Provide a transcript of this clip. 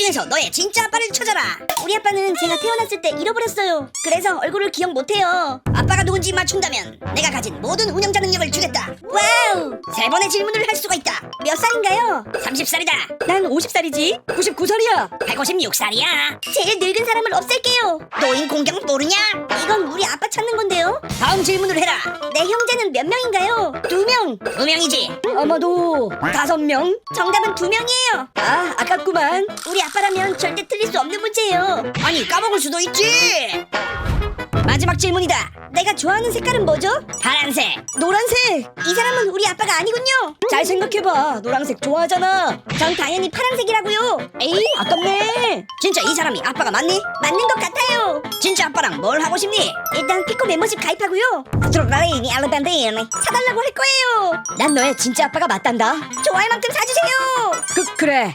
중에서 너의 진짜 아빠를 찾아라. 우리 아빠는 제가 태어났을 때 잃어버렸어요. 그래서 얼굴을 기억 못해요. 아빠가 누군지 맞춘다면 내가 가진 모든 운영자 능력을 주겠다. 와우! 세 번의 질문을 할 수가 있다. 몇 살인가요? 30살이다. 난 50살이지. 99살이야. 156살이야. 제일 늙은 사람을 없앨게요. 노인 공경 모르냐? 이건 다음 질문을 해라. 내 형제는 몇 명인가요? 두 명. 두 명이지. 아마도 다섯 명? 정답은 두 명이에요. 아, 아깝구만. 우리 아빠라면 절대 틀릴 수 없는 문제예요. 아니 까먹을 수도 있지. 마지막 질문이다. 내가 좋아하는 색깔은 뭐죠? 파란색. 노란색. 이 사람은 우리 아빠가 아니군요. 잘 생각해봐. 노란색 좋아하잖아. 전 당연히 파란색이라고요. 에이, 아깝네. 진짜 이 사람이 아빠가 맞니? 맞는 것 같아요. 진짜 아빠랑 뭘 하고 싶니? 일단 피코 멤버십 가입하고요. 스트로베리 알라반데이 사달라고 할 거예요. 난 너의 진짜 아빠가 맞단다. 좋아할 만큼 사주세요. 그 그래.